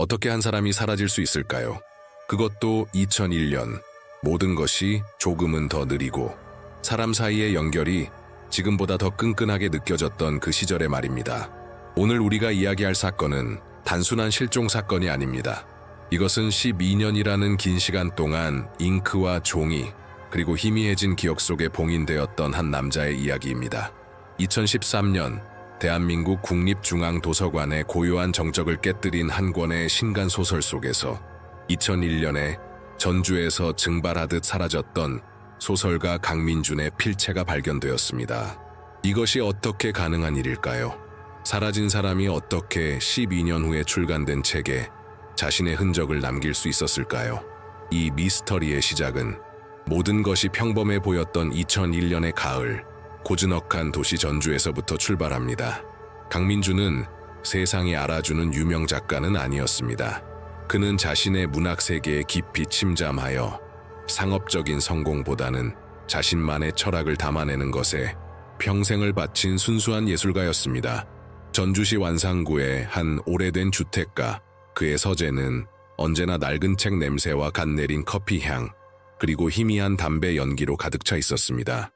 어떻게 한 사람이 사라질 수 있을까요? 그것도 2001년. 모든 것이 조금은 더 느리고 사람 사이의 연결이 지금보다 더 끈끈하게 느껴졌던 그 시절의 말입니다. 오늘 우리가 이야기할 사건은 단순한 실종 사건이 아닙니다. 이것은 12년이라는 긴 시간 동안 잉크와 종이 그리고 희미해진 기억 속에 봉인되었던 한 남자의 이야기입니다. 2013년 대한민국 국립중앙도서관의 고요한 정적을 깨뜨린 한 권의 신간 소설 속에서 2001년에 전주에서 증발하듯 사라졌던 소설가 강민준의 필체가 발견되었습니다. 이것이 어떻게 가능한 일일까요? 사라진 사람이 어떻게 12년 후에 출간된 책에 자신의 흔적을 남길 수 있었을까요? 이 미스터리의 시작은 모든 것이 평범해 보였던 2001년의 가을, 고즈넉한 도시 전주에서부터 출발합니다. 강민주는 세상이 알아주는 유명 작가는 아니었습니다. 그는 자신의 문학 세계에 깊이 침잠하여 상업적인 성공보다는 자신만의 철학을 담아내는 것에 평생을 바친 순수한 예술가였습니다. 전주시 완상구의 한 오래된 주택가, 그의 서재는 언제나 낡은 책 냄새와 갓 내린 커피 향, 그리고 희미한 담배 연기로 가득 차 있었습니다.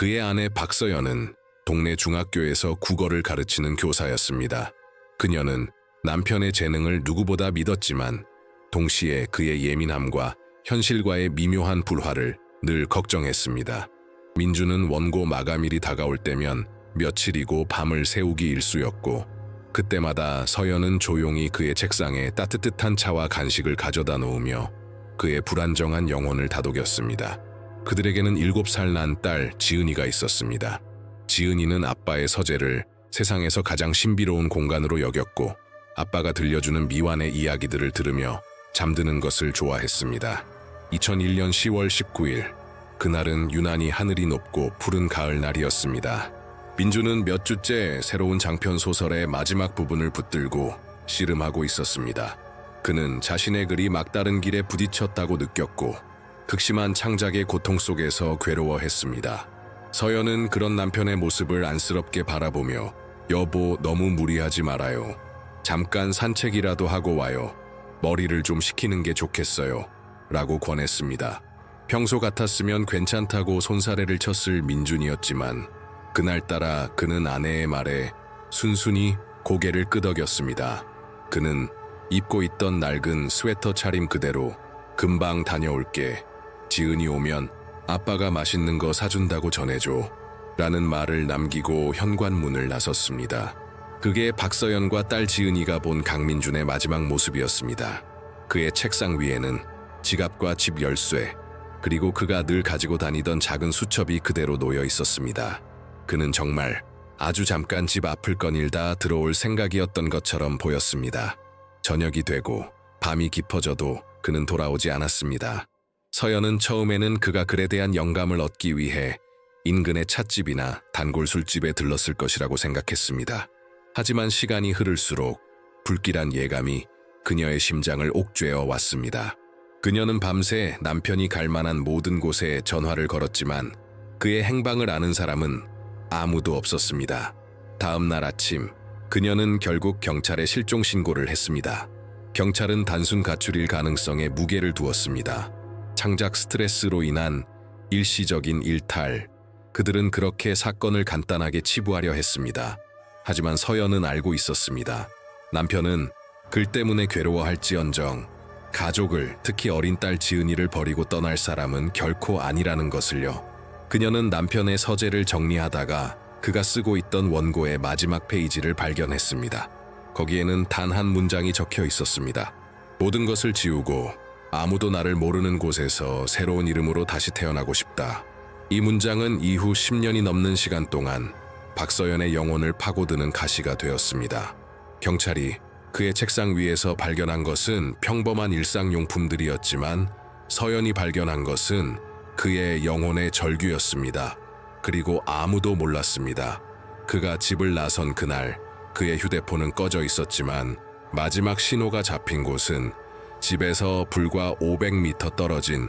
그의 아내 박서연은 동네 중학교에서 국어를 가르치는 교사였습니다. 그녀는 남편의 재능을 누구보다 믿었지만 동시에 그의 예민함과 현실과의 미묘한 불화를 늘 걱정했습니다. 민주는 원고 마감일이 다가올 때면 며칠이고 밤을 새우기 일쑤였고 그때마다 서연은 조용히 그의 책상에 따뜻한 차와 간식을 가져다 놓으며 그의 불안정한 영혼을 다독였습니다. 그들에게는 일곱 살난 딸 지은이가 있었습니다. 지은이는 아빠의 서재를 세상에서 가장 신비로운 공간으로 여겼고 아빠가 들려주는 미완의 이야기들을 들으며 잠드는 것을 좋아했습니다. 2001년 10월 19일 그날은 유난히 하늘이 높고 푸른 가을 날이었습니다. 민주는 몇 주째 새로운 장편 소설의 마지막 부분을 붙들고 씨름하고 있었습니다. 그는 자신의 글이 막다른 길에 부딪혔다고 느꼈고 극심한 창작의 고통 속에서 괴로워했습니다. 서연은 그런 남편의 모습을 안쓰럽게 바라보며 여보 너무 무리하지 말아요. 잠깐 산책이라도 하고 와요. 머리를 좀 식히는 게 좋겠어요. 라고 권했습니다. 평소 같았으면 괜찮다고 손사래를 쳤을 민준이었지만 그날따라 그는 아내의 말에 순순히 고개를 끄덕였습니다. 그는 입고 있던 낡은 스웨터 차림 그대로 금방 다녀올게. 지은이 오면 아빠가 맛있는 거 사준다고 전해줘. 라는 말을 남기고 현관문을 나섰습니다. 그게 박서연과 딸 지은이가 본 강민준의 마지막 모습이었습니다. 그의 책상 위에는 지갑과 집 열쇠, 그리고 그가 늘 가지고 다니던 작은 수첩이 그대로 놓여 있었습니다. 그는 정말 아주 잠깐 집 앞을 거닐다 들어올 생각이었던 것처럼 보였습니다. 저녁이 되고 밤이 깊어져도 그는 돌아오지 않았습니다. 서연은 처음에는 그가 글에 대한 영감을 얻기 위해 인근의 찻집이나 단골 술집에 들렀을 것이라고 생각했습니다. 하지만 시간이 흐를수록 불길한 예감이 그녀의 심장을 옥죄어 왔습니다. 그녀는 밤새 남편이 갈 만한 모든 곳에 전화를 걸었지만 그의 행방을 아는 사람은 아무도 없었습니다. 다음 날 아침 그녀는 결국 경찰에 실종 신고를 했습니다. 경찰은 단순 가출일 가능성에 무게를 두었습니다. 창작 스트레스로 인한 일시적인 일탈. 그들은 그렇게 사건을 간단하게 치부하려 했습니다. 하지만 서연은 알고 있었습니다. 남편은 글 때문에 괴로워할지언정 가족을 특히 어린 딸 지은이를 버리고 떠날 사람은 결코 아니라는 것을요. 그녀는 남편의 서재를 정리하다가 그가 쓰고 있던 원고의 마지막 페이지를 발견했습니다. 거기에는 단 한 문장이 적혀 있었습니다. 모든 것을 지우고 아무도 나를 모르는 곳에서 새로운 이름으로 다시 태어나고 싶다. 이 문장은 이후 10년이 넘는 시간 동안 박서연의 영혼을 파고드는 가시가 되었습니다. 경찰이 그의 책상 위에서 발견한 것은 평범한 일상용품들이었지만 서연이 발견한 것은 그의 영혼의 절규였습니다. 그리고 아무도 몰랐습니다. 그가 집을 나선 그날 그의 휴대폰은 꺼져 있었지만 마지막 신호가 잡힌 곳은 집에서 불과 500m 떨어진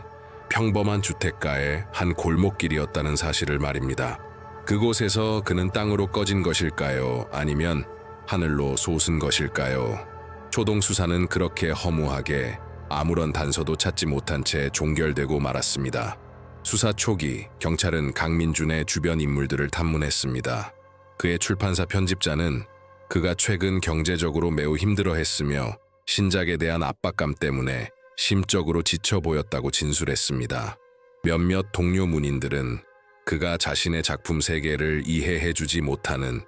평범한 주택가의 한 골목길이었다는 사실을 말입니다. 그곳에서 그는 땅으로 꺼진 것일까요? 아니면 하늘로 솟은 것일까요? 초동 수사는 그렇게 허무하게 아무런 단서도 찾지 못한 채 종결되고 말았습니다. 수사 초기 경찰은 강민준의 주변 인물들을 탐문했습니다. 그의 출판사 편집자는 그가 최근 경제적으로 매우 힘들어했으며 신작에 대한 압박감 때문에 심적으로 지쳐 보였다고 진술했습니다. 몇몇 동료 문인들은 그가 자신의 작품 세계를 이해해주지 못하는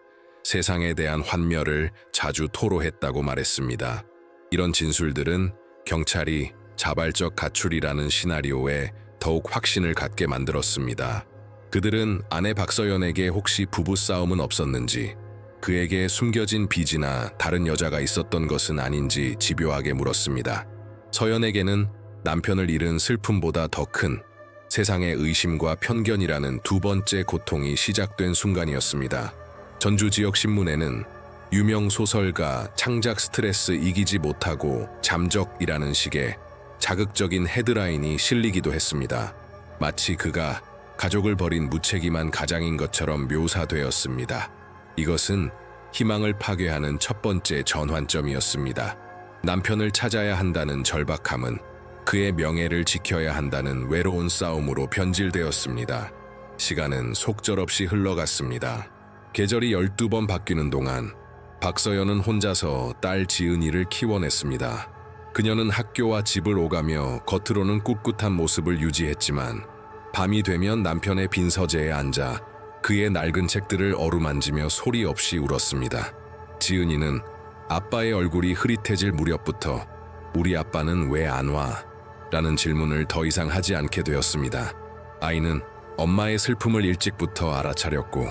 세상에 대한 환멸을 자주 토로했다고 말했습니다. 이런 진술들은 경찰이 자발적 가출이라는 시나리오에 더욱 확신을 갖게 만들었습니다. 그들은 아내 박서연에게 혹시 부부싸움은 없었는지, 그에게 숨겨진 빚이나 다른 여자가 있었던 것은 아닌지 집요하게 물었습니다. 서연에게는 남편을 잃은 슬픔보다 더 큰 세상의 의심과 편견이라는 두 번째 고통이 시작된 순간이었습니다. 전주 지역 신문에는 유명 소설가 창작 스트레스 이기지 못하고 잠적이라는 식의 자극적인 헤드라인이 실리기도 했습니다. 마치 그가 가족을 버린 무책임한 가장인 것처럼 묘사되었습니다. 이것은 희망을 파괴하는 첫 번째 전환점이었습니다. 남편을 찾아야 한다는 절박함은 그의 명예를 지켜야 한다는 외로운 싸움으로 변질되었습니다. 시간은 속절없이 흘러갔습니다. 계절이 12번 바뀌는 동안 박서연은 혼자서 딸 지은이를 키워냈습니다. 그녀는 학교와 집을 오가며 겉으로는 꿋꿋한 모습을 유지했지만 밤이 되면 남편의 빈 서재에 앉아 그의 낡은 책들을 어루만지며 소리 없이 울었습니다. 지은이는 아빠의 얼굴이 흐릿해질 무렵부터 우리 아빠는 왜 안 와? 라는 질문을 더 이상 하지 않게 되었습니다. 아이는 엄마의 슬픔을 일찍부터 알아차렸고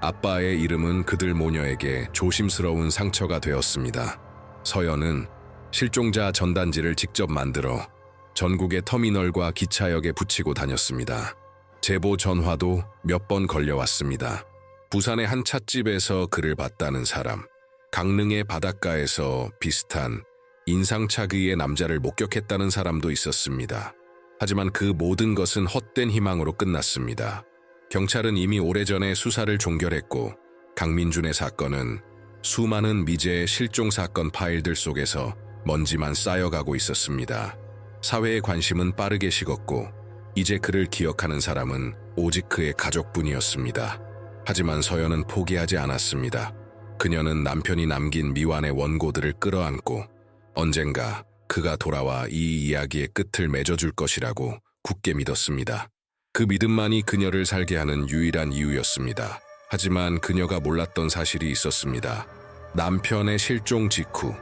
아빠의 이름은 그들 모녀에게 조심스러운 상처가 되었습니다. 서연은 실종자 전단지를 직접 만들어 전국의 터미널과 기차역에 붙이고 다녔습니다. 제보 전화도 몇 번 걸려왔습니다. 부산의 한 찻집에서 그를 봤다는 사람, 강릉의 바닷가에서 비슷한 인상착의의 남자를 목격했다는 사람도 있었습니다. 하지만 그 모든 것은 헛된 희망으로 끝났습니다. 경찰은 이미 오래전에 수사를 종결했고 강민준의 사건은 수많은 미제의 실종 사건 파일들 속에서 먼지만 쌓여가고 있었습니다. 사회의 관심은 빠르게 식었고 이제 그를 기억하는 사람은 오직 그의 가족뿐이었습니다. 하지만 서연은 포기하지 않았습니다. 그녀는 남편이 남긴 미완의 원고들을 끌어안고 언젠가 그가 돌아와 이 이야기의 끝을 맺어줄 것이라고 굳게 믿었습니다. 그 믿음만이 그녀를 살게 하는 유일한 이유였습니다. 하지만 그녀가 몰랐던 사실이 있었습니다. 남편의 실종 직후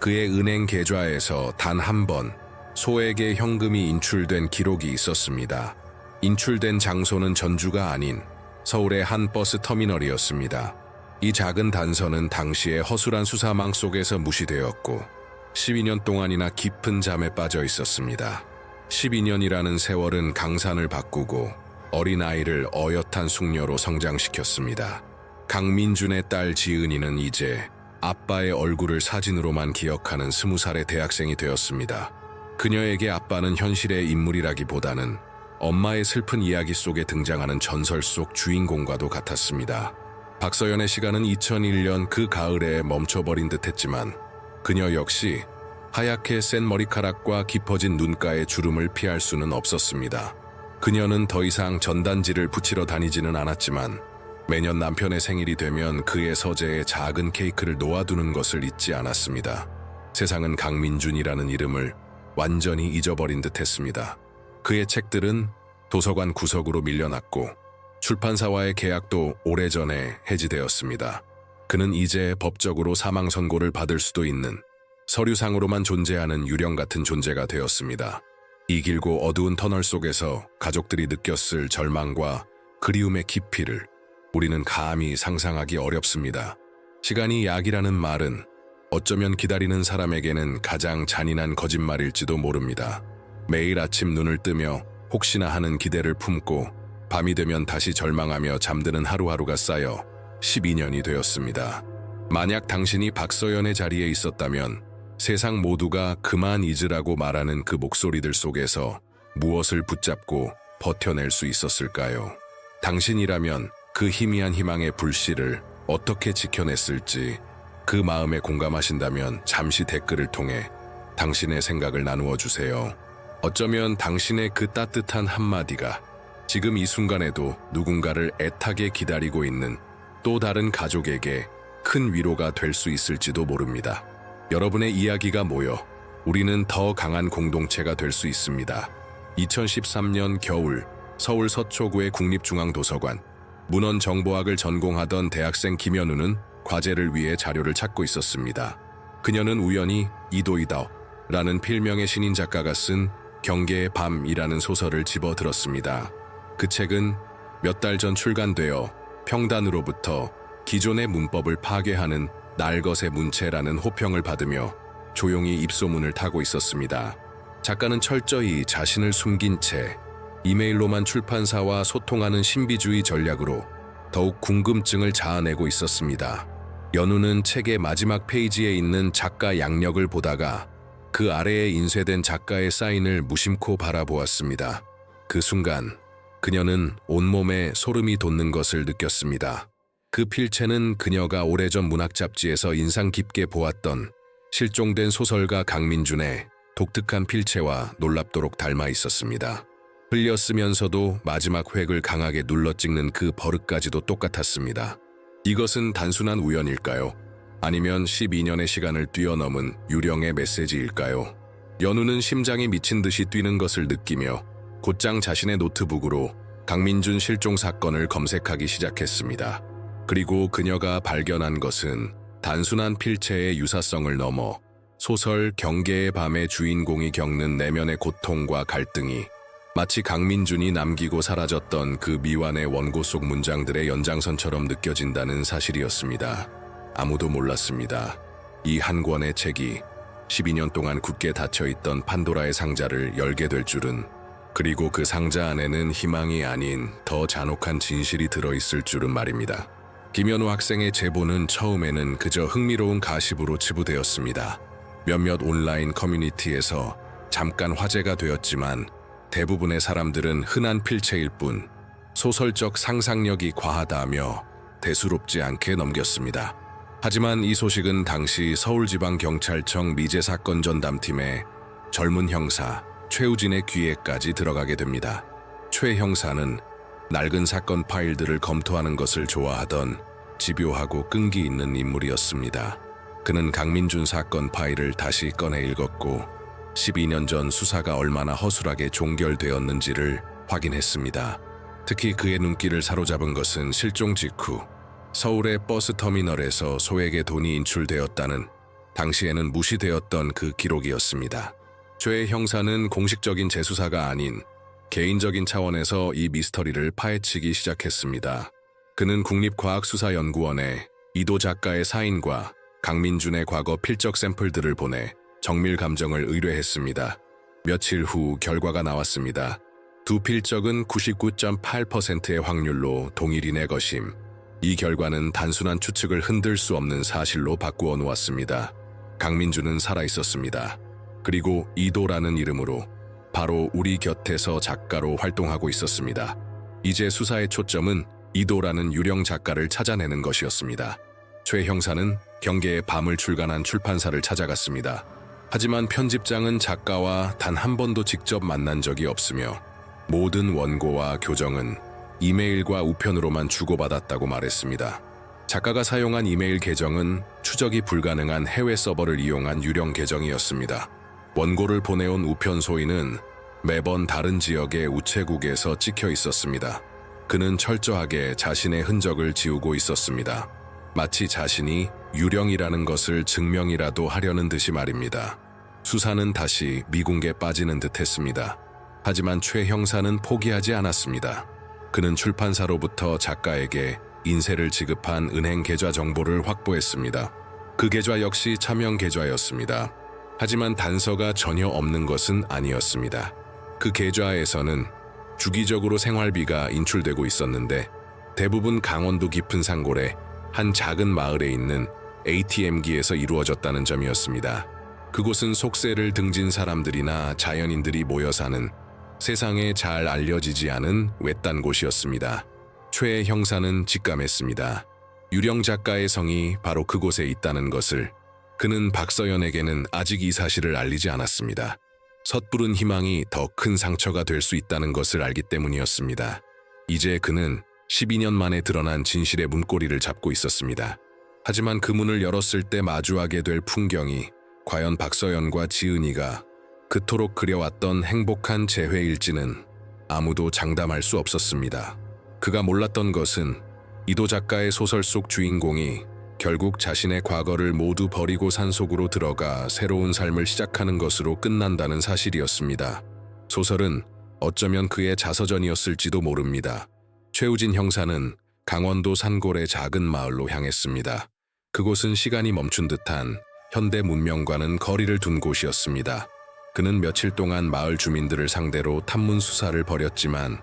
그의 은행 계좌에서 단 한 번 소액의 현금이 인출된 기록이 있었습니다. 인출된 장소는 전주가 아닌 서울의 한 버스 터미널이었습니다. 이 작은 단서는 당시의 허술한 수사망 속에서 무시되었고 12년 동안이나 깊은 잠에 빠져 있었습니다. 12년이라는 세월은 강산을 바꾸고 어린아이를 어엿한 숙녀로 성장시켰습니다. 강민준의 딸 지은이는 이제 아빠의 얼굴을 사진으로만 기억하는 스무 살의 대학생이 되었습니다. 그녀에게 아빠는 현실의 인물이라기보다는 엄마의 슬픈 이야기 속에 등장하는 전설 속 주인공과도 같았습니다. 박서연의 시간은 2001년 그 가을에 멈춰버린 듯 했지만 그녀 역시 하얗게 센 머리카락과 깊어진 눈가의 주름을 피할 수는 없었습니다. 그녀는 더 이상 전단지를 붙이러 다니지는 않았지만 매년 남편의 생일이 되면 그의 서재에 작은 케이크를 놓아두는 것을 잊지 않았습니다. 세상은 강민준이라는 이름을 완전히 잊어버린 듯 했습니다. 그의 책들은 도서관 구석으로 밀려났고 출판사와의 계약도 오래전에 해지되었습니다. 그는 이제 법적으로 사망 선고를 받을 수도 있는 서류상으로만 존재하는 유령 같은 존재가 되었습니다. 이 길고 어두운 터널 속에서 가족들이 느꼈을 절망과 그리움의 깊이를 우리는 감히 상상하기 어렵습니다. 시간이 약이라는 말은 어쩌면 기다리는 사람에게는 가장 잔인한 거짓말일지도 모릅니다. 매일 아침 눈을 뜨며 혹시나 하는 기대를 품고 밤이 되면 다시 절망하며 잠드는 하루하루가 쌓여 12년이 되었습니다. 만약 당신이 박서연의 자리에 있었다면 세상 모두가 그만 잊으라고 말하는 그 목소리들 속에서 무엇을 붙잡고 버텨낼 수 있었을까요? 당신이라면 그 희미한 희망의 불씨를 어떻게 지켜냈을지 그 마음에 공감하신다면 잠시 댓글을 통해 당신의 생각을 나누어 주세요. 어쩌면 당신의 그 따뜻한 한마디가 지금 이 순간에도 누군가를 애타게 기다리고 있는 또 다른 가족에게 큰 위로가 될 수 있을지도 모릅니다. 여러분의 이야기가 모여 우리는 더 강한 공동체가 될 수 있습니다. 2013년 겨울 서울 서초구의 국립중앙도서관 문헌 정보학을 전공하던 대학생 김현우는 과제를 위해 자료를 찾고 있었습니다. 그녀는 우연히 이도이다라는 필명의 신인 작가가 쓴 경계의 밤이라는 소설을 집어 들었습니다. 그 책은 몇 달 전 출간되어 평단으로부터 기존의 문법을 파괴하는 날것의 문체라는 호평을 받으며 조용히 입소문을 타고 있었습니다. 작가는 철저히 자신을 숨긴 채 이메일로만 출판사와 소통하는 신비주의 전략으로 더욱 궁금증을 자아내고 있었습니다. 연우는 책의 마지막 페이지에 있는 작가 양력을 보다가 그 아래에 인쇄된 작가의 사인을 무심코 바라보았습니다. 그 순간 그녀는 온몸에 소름이 돋는 것을 느꼈습니다. 그 필체는 그녀가 오래전 문학 잡지에서 인상 깊게 보았던 실종된 소설가 강민준의 독특한 필체와 놀랍도록 닮아 있었습니다. 흘려 쓰면서도 마지막 획을 강하게 눌러 찍는 그 버릇까지도 똑같았습니다. 이것은 단순한 우연일까요? 아니면 12년의 시간을 뛰어넘은 유령의 메시지일까요? 연우는 심장이 미친 듯이 뛰는 것을 느끼며 곧장 자신의 노트북으로 강민준 실종 사건을 검색하기 시작했습니다. 그리고 그녀가 발견한 것은 단순한 필체의 유사성을 넘어 소설 경계의 밤의 주인공이 겪는 내면의 고통과 갈등이 마치 강민준이 남기고 사라졌던 그 미완의 원고 속 문장들의 연장선처럼 느껴진다는 사실이었습니다. 아무도 몰랐습니다. 이 한 권의 책이 12년 동안 굳게 닫혀있던 판도라의 상자를 열게 될 줄은 그리고 그 상자 안에는 희망이 아닌 더 잔혹한 진실이 들어있을 줄은 말입니다. 김현우 학생의 제보는 처음에는 그저 흥미로운 가십으로 치부되었습니다. 몇몇 온라인 커뮤니티에서 잠깐 화제가 되었지만 대부분의 사람들은 흔한 필체일 뿐 소설적 상상력이 과하다며 대수롭지 않게 넘겼습니다. 하지만 이 소식은 당시 서울지방경찰청 미제사건 전담팀의 젊은 형사 최우진의 귀에까지 들어가게 됩니다. 최 형사는 낡은 사건 파일들을 검토하는 것을 좋아하던 집요하고 끈기 있는 인물이었습니다. 그는 강민준 사건 파일을 다시 꺼내 읽었고 12년 전 수사가 얼마나 허술하게 종결되었는지를 확인했습니다. 특히 그의 눈길을 사로잡은 것은 실종 직후 서울의 버스 터미널에서 소액의 돈이 인출되었다는 당시에는 무시되었던 그 기록이었습니다. 최 형사는 공식적인 재수사가 아닌 개인적인 차원에서 이 미스터리를 파헤치기 시작했습니다. 그는 국립과학수사연구원에 이도 작가의 사인과 강민준의 과거 필적 샘플들을 보내 정밀 감정을 의뢰했습니다. 며칠 후 결과가 나왔습니다. 두 필적은 99.8%의 확률로 동일인의 것임. 이 결과는 단순한 추측을 흔들 수 없는 사실로 바꾸어 놓았습니다. 강민준은 살아 있었습니다. 그리고 이도라는 이름으로 바로 우리 곁에서 작가로 활동하고 있었습니다. 이제 수사의 초점은 이도라는 유령 작가를 찾아내는 것이었습니다. 최 형사는 경계의 밤을 출간한 출판사를 찾아갔습니다. 하지만 편집장은 작가와 단 한 번도 직접 만난 적이 없으며 모든 원고와 교정은 이메일과 우편으로만 주고받았다고 말했습니다. 작가가 사용한 이메일 계정은 추적이 불가능한 해외 서버를 이용한 유령 계정이었습니다. 원고를 보내온 우편 소인은 매번 다른 지역의 우체국에서 찍혀 있었습니다. 그는 철저하게 자신의 흔적을 지우고 있었습니다. 마치 자신이 유령이라는 것을 증명이라도 하려는 듯이 말입니다. 수사는 다시 미궁에 빠지는 듯 했습니다. 하지만 최 형사는 포기하지 않았습니다. 그는 출판사로부터 작가에게 인쇄를 지급한 은행 계좌 정보를 확보했습니다. 그 계좌 역시 차명 계좌였습니다. 하지만 단서가 전혀 없는 것은 아니었습니다. 그 계좌에서는 주기적으로 생활비가 인출되고 있었는데 대부분 강원도 깊은 산골에 한 작은 마을에 있는 ATM기에서 이루어졌다는 점이었습니다. 그곳은 속세를 등진 사람들이나 자연인들이 모여 사는 세상에 잘 알려지지 않은 외딴 곳이었습니다. 최 형사는 직감했습니다. 유령 작가의 성이 바로 그곳에 있다는 것을 그는 박서연에게는 아직 이 사실을 알리지 않았습니다. 섣부른 희망이 더 큰 상처가 될 수 있다는 것을 알기 때문이었습니다. 이제 그는 12년 만에 드러난 진실의 문고리를 잡고 있었습니다. 하지만 그 문을 열었을 때 마주하게 될 풍경이 과연 박서연과 지은이가 그토록 그려왔던 행복한 재회일지는 아무도 장담할 수 없었습니다. 그가 몰랐던 것은 이도 작가의 소설 속 주인공이 결국 자신의 과거를 모두 버리고 산속으로 들어가 새로운 삶을 시작하는 것으로 끝난다는 사실이었습니다. 소설은 어쩌면 그의 자서전이었을지도 모릅니다. 최우진 형사는 강원도 산골의 작은 마을로 향했습니다. 그곳은 시간이 멈춘 듯한 현대 문명과는 거리를 둔 곳이었습니다. 그는 며칠 동안 마을 주민들을 상대로 탐문 수사를 벌였지만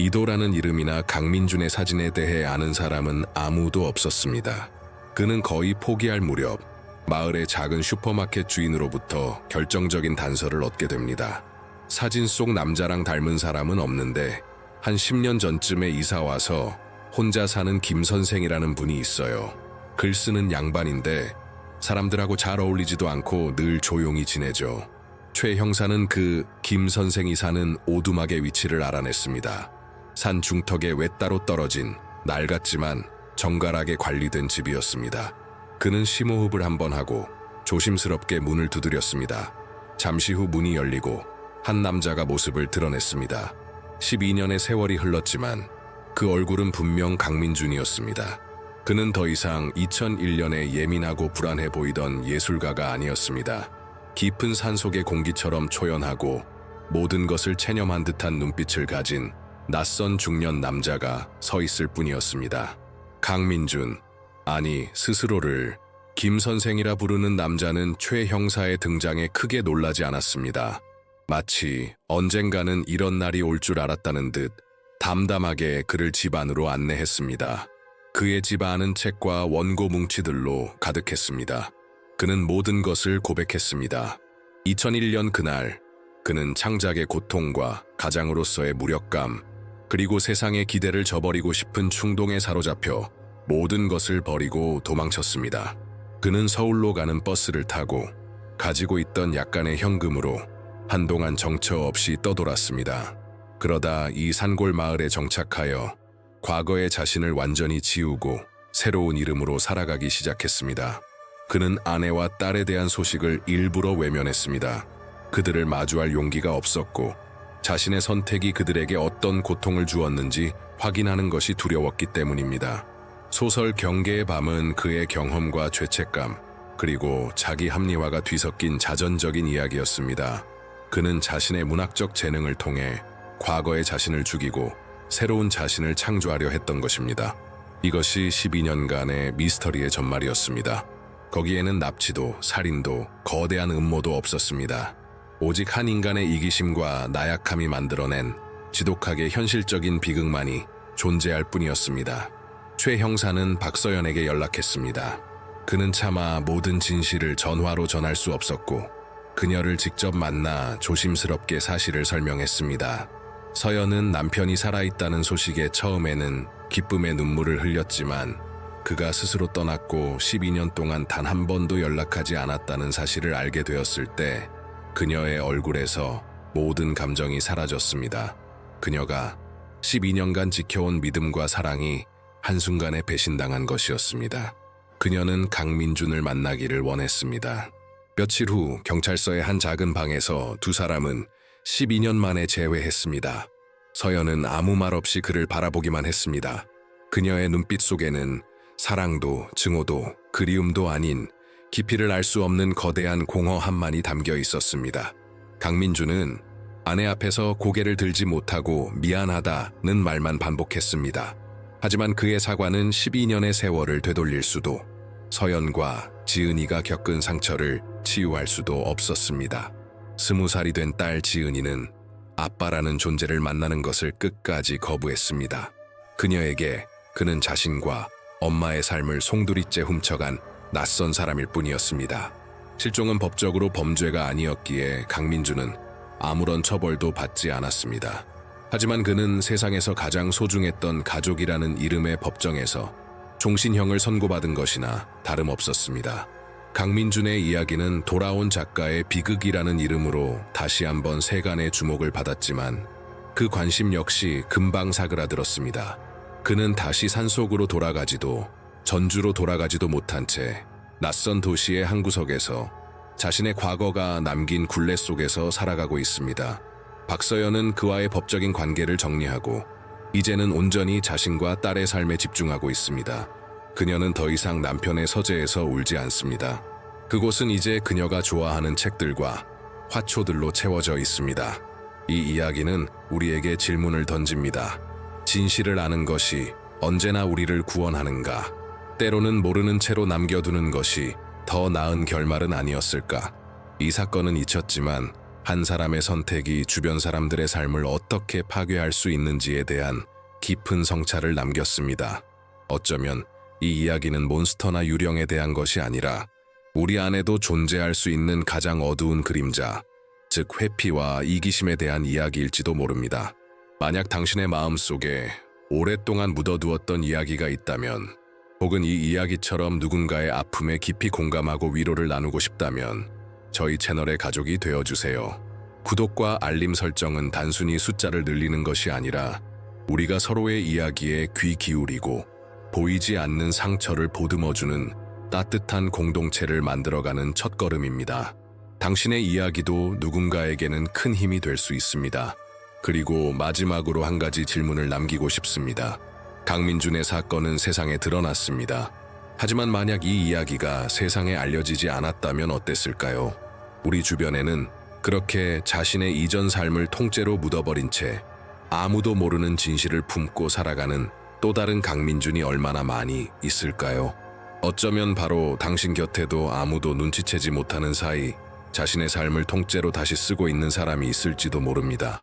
이도라는 이름이나 강민준의 사진에 대해 아는 사람은 아무도 없었습니다. 그는 거의 포기할 무렵 마을의 작은 슈퍼마켓 주인으로부터 결정적인 단서를 얻게 됩니다. 사진 속 남자랑 닮은 사람은 없는데 한 10년 전쯤에 이사 와서 혼자 사는 김 선생이라는 분이 있어요. 글 쓰는 양반인데 사람들하고 잘 어울리지도 않고 늘 조용히 지내죠. 최 형사는 그 김 선생이 사는 오두막의 위치를 알아냈습니다. 산 중턱에 외따로 떨어진 낡았지만 정갈하게 관리된 집이었습니다. 그는 심호흡을 한번 하고 조심스럽게 문을 두드렸습니다. 잠시 후 문이 열리고 한 남자가 모습을 드러냈습니다. 12년의 세월이 흘렀지만 그 얼굴은 분명 강민준이었습니다. 그는 더 이상 2001년에 예민하고 불안해 보이던 예술가가 아니었습니다. 깊은 산속의 공기처럼 초연하고 모든 것을 체념한 듯한 눈빛을 가진 낯선 중년 남자가 서 있을 뿐이었습니다. 강민준, 아니 스스로를 김 선생이라 부르는 남자는 최 형사의 등장에 크게 놀라지 않았습니다. 마치 언젠가는 이런 날이 올 줄 알았다는 듯 담담하게 그를 집 안으로 안내했습니다. 그의 집 안은 책과 원고 뭉치들로 가득했습니다. 그는 모든 것을 고백했습니다. 2001년 그날, 그는 창작의 고통과 가장으로서의 무력감, 그리고 세상의 기대를 저버리고 싶은 충동에 사로잡혀 모든 것을 버리고 도망쳤습니다. 그는 서울로 가는 버스를 타고 가지고 있던 약간의 현금으로 한동안 정처 없이 떠돌았습니다. 그러다 이 산골 마을에 정착하여 과거의 자신을 완전히 지우고 새로운 이름으로 살아가기 시작했습니다. 그는 아내와 딸에 대한 소식을 일부러 외면했습니다. 그들을 마주할 용기가 없었고 자신의 선택이 그들에게 어떤 고통을 주었는지 확인하는 것이 두려웠기 때문입니다. 소설 경계의 밤은 그의 경험과 죄책감, 그리고 자기 합리화가 뒤섞인 자전적인 이야기였습니다. 그는 자신의 문학적 재능을 통해 과거의 자신을 죽이고 새로운 자신을 창조하려 했던 것입니다. 이것이 12년간의 미스터리의 전말이었습니다. 거기에는 납치도, 살인도, 거대한 음모도 없었습니다. 오직 한 인간의 이기심과 나약함이 만들어낸 지독하게 현실적인 비극만이 존재할 뿐이었습니다. 최 형사는 박서연에게 연락했습니다. 그는 차마 모든 진실을 전화로 전할 수 없었고 그녀를 직접 만나 조심스럽게 사실을 설명했습니다. 서연은 남편이 살아있다는 소식에 처음에는 기쁨의 눈물을 흘렸지만 그가 스스로 떠났고 12년 동안 단 한 번도 연락하지 않았다는 사실을 알게 되었을 때 그녀의 얼굴에서 모든 감정이 사라졌습니다. 그녀가 12년간 지켜온 믿음과 사랑이 한순간에 배신당한 것이었습니다. 그녀는 강민준을 만나기를 원했습니다. 며칠 후 경찰서의 한 작은 방에서 두 사람은 12년 만에 재회했습니다. 서연은 아무 말 없이 그를 바라보기만 했습니다. 그녀의 눈빛 속에는 사랑도 증오도 그리움도 아닌 깊이를 알 수 없는 거대한 공허함만이 담겨 있었습니다. 강민주는 아내 앞에서 고개를 들지 못하고 미안하다는 말만 반복했습니다. 하지만 그의 사과는 12년의 세월을 되돌릴 수도 서연과 지은이가 겪은 상처를 치유할 수도 없었습니다. 스무 살이 된 딸 지은이는 아빠라는 존재를 만나는 것을 끝까지 거부했습니다. 그녀에게 그는 자신과 엄마의 삶을 송두리째 훔쳐간 낯선 사람일 뿐이었습니다. 실종은 법적으로 범죄가 아니었기에 강민주는 아무런 처벌도 받지 않았습니다. 하지만 그는 세상에서 가장 소중했던 가족이라는 이름의 법정에서 종신형을 선고받은 것이나 다름없었습니다. 강민준의 이야기는 돌아온 작가의 비극이라는 이름으로 다시 한번 세간의 주목을 받았지만 그 관심 역시 금방 사그라들었습니다. 그는 다시 산속으로 돌아가지도 전주로 돌아가지도 못한 채 낯선 도시의 한 구석에서 자신의 과거가 남긴 굴레 속에서 살아가고 있습니다. 박서연은 그와의 법적인 관계를 정리하고 이제는 온전히 자신과 딸의 삶에 집중하고 있습니다. 그녀는 더 이상 남편의 서재에서 울지 않습니다. 그곳은 이제 그녀가 좋아하는 책들과 화초들로 채워져 있습니다. 이 이야기는 우리에게 질문을 던집니다. 진실을 아는 것이 언제나 우리를 구원하는가? 때로는 모르는 채로 남겨두는 것이 더 나은 결말은 아니었을까? 이 사건은 잊혔지만 한 사람의 선택이 주변 사람들의 삶을 어떻게 파괴할 수 있는지에 대한 깊은 성찰을 남겼습니다. 어쩌면 이 이야기는 몬스터나 유령에 대한 것이 아니라 우리 안에도 존재할 수 있는 가장 어두운 그림자, 즉 회피와 이기심에 대한 이야기일지도 모릅니다. 만약 당신의 마음 속에 오랫동안 묻어두었던 이야기가 있다면, 혹은 이 이야기처럼 누군가의 아픔에 깊이 공감하고 위로를 나누고 싶다면, 저희 채널의 가족이 되어주세요. 구독과 알림 설정은 단순히 숫자를 늘리는 것이 아니라, 우리가 서로의 이야기에 귀 기울이고, 보이지 않는 상처를 보듬어주는 따뜻한 공동체를 만들어가는 첫걸음입니다. 당신의 이야기도 누군가에게는 큰 힘이 될 수 있습니다. 그리고 마지막으로 한 가지 질문을 남기고 싶습니다. 강민준의 사건은 세상에 드러났습니다. 하지만 만약 이 이야기가 세상에 알려지지 않았다면 어땠을까요? 우리 주변에는 그렇게 자신의 이전 삶을 통째로 묻어버린 채 아무도 모르는 진실을 품고 살아가는 또 다른 강민준이 얼마나 많이 있을까요? 어쩌면 바로 당신 곁에도 아무도 눈치채지 못하는 사이 자신의 삶을 통째로 다시 쓰고 있는 사람이 있을지도 모릅니다.